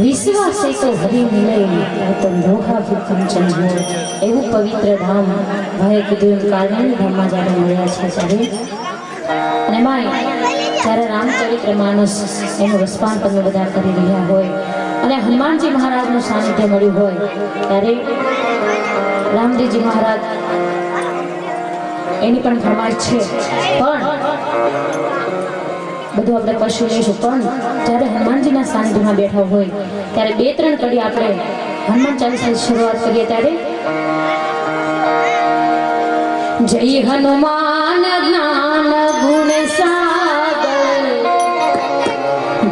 વિશ્વાસ તો હરી મિલે તો લોહા ભૂખમ કંચન એવું પવિત્ર ધામ ભાઈ કીધું એમ કારણે ધામમાં જ્યારે મળ્યા છે ત્યારે. અને માય જ્યારે રામચરિત્ર માનસ એનું રસપાન તમે બધા કરી રહ્યા હોય અને હનુમાનજી મહારાજનું સાનિધ્ય મળ્યું હોય, ત્યારે રામદેવજી મહારાજ એની પણ ફરમાઈશ છે. પણ બધું આપણે કરશું લઈશું. પણ જ્યારે હનુમાનજીના સાનિધ્યમાં બેઠા હોય, ત્યારે બે ત્રણ કડી આપણે હનુમાન ચાલીસાની શરૂઆત કરીએ ત્યારે જય હનુમાન જ્ઞાન ગુણ સાગર,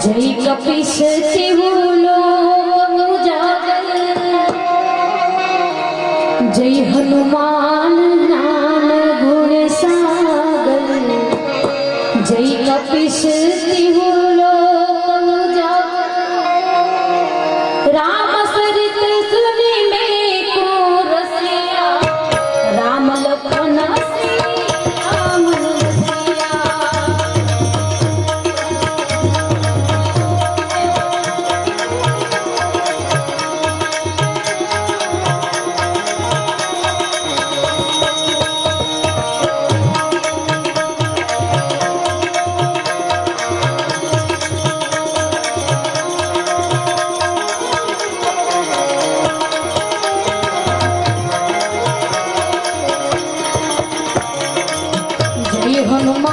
જય કપીશ જય હનુમાન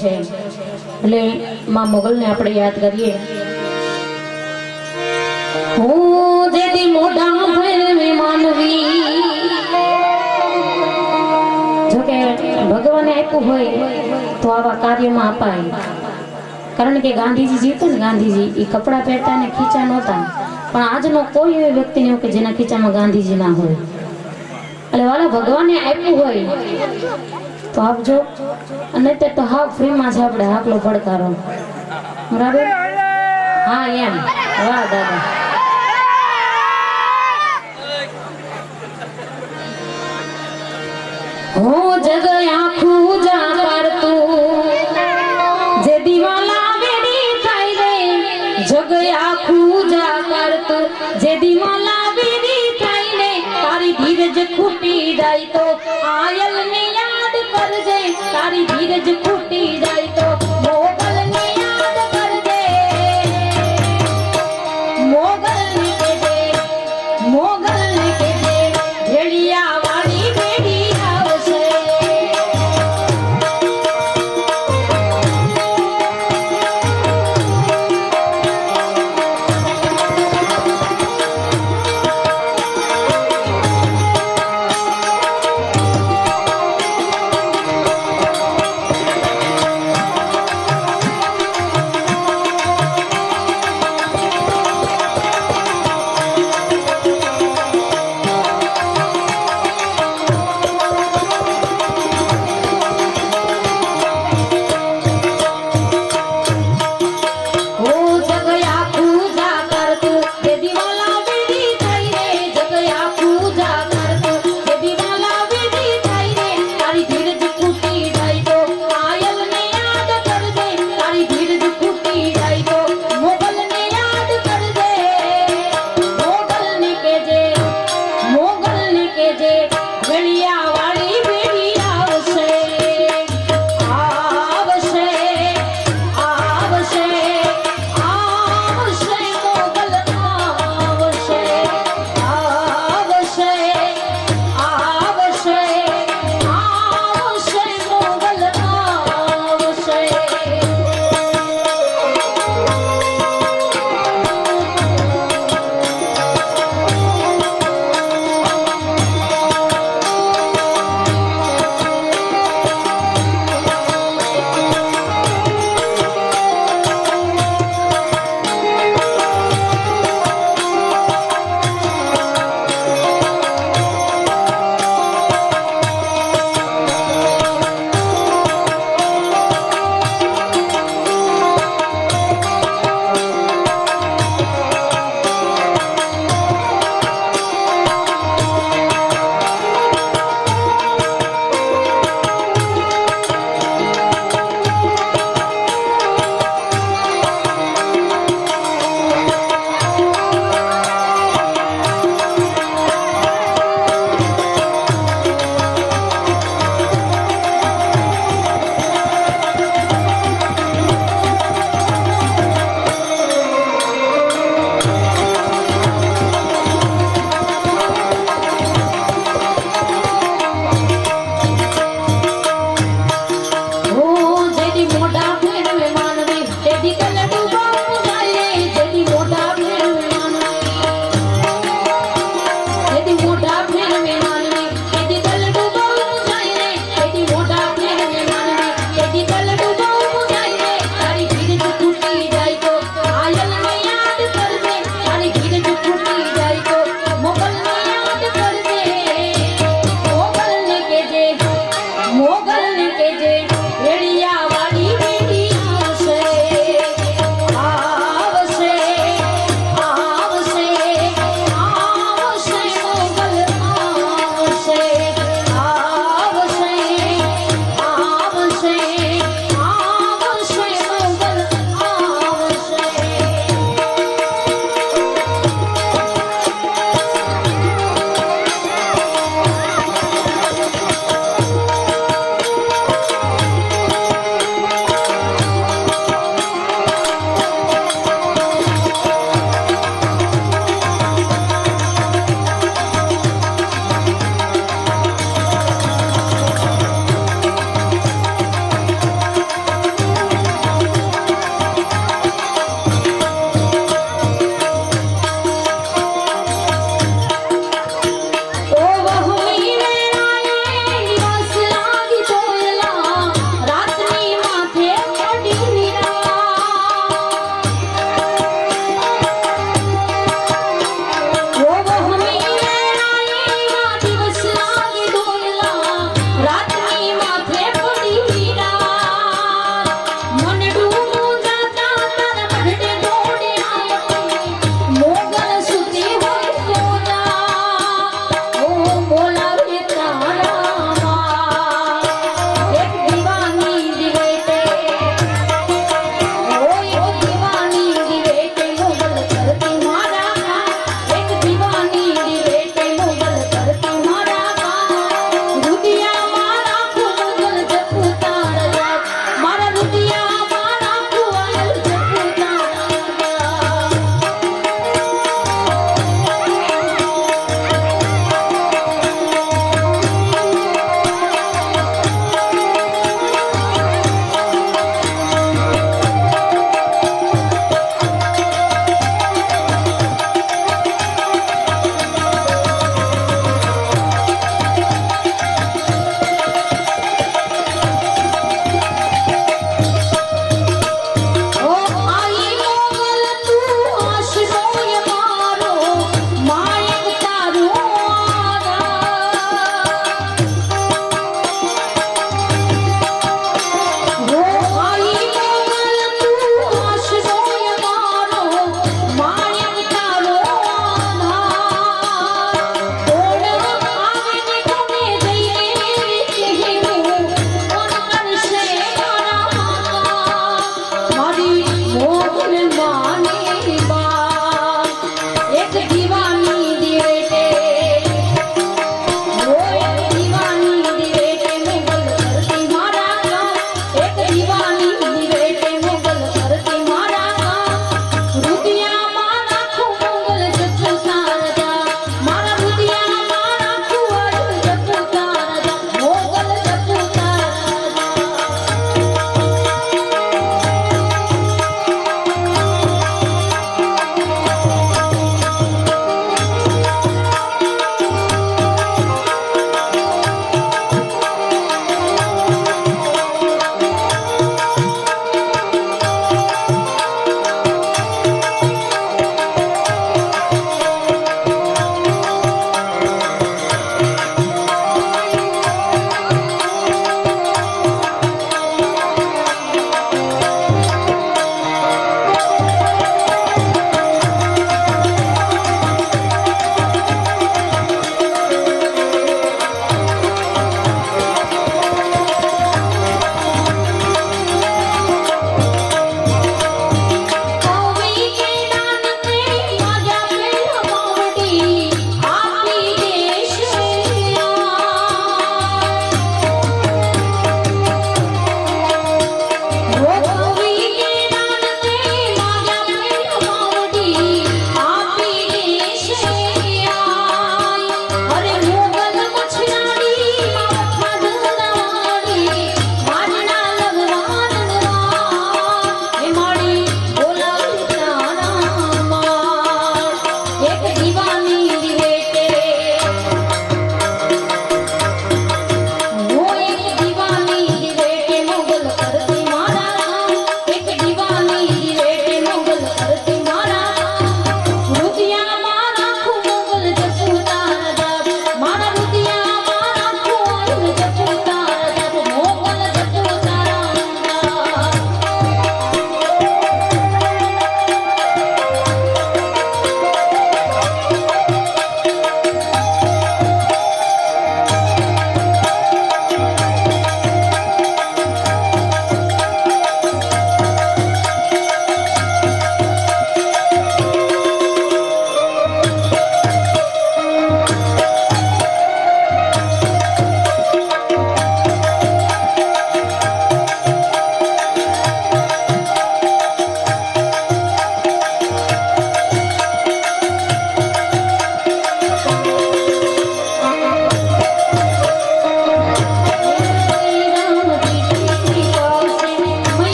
છે. એટલે માં મોગલને આપણે યાદ કરીએ. હોય તો આવા કાર્યમાં અપાય. કારણ કે ગાંધીજી જીવતો ને ગાંધીજી એ કપડાં પહેરતા ને ખીચા નહોતા. પણ આજનો કોઈ એવી વ્યક્તિ નહીં કે જેના ખીચામાં ગાંધીજી ના હોય. એટલે વાલા ભગવાને આપ્યું હોય તો આપજો અને તે તો હાફ ફ્રીમાં છે આપણે, હાકલો પડકારો. બરાબર? હા, એમ. વાહ, દાદા. હું જગ આખું જા કરતું જે દિવાલા વેડી થાય રે જગ આખું જા કરતું. જે દિવાલા વેડી થાય ને તારી ધીરજ ખૂટી જાય તો કરજે તારી ધીરજ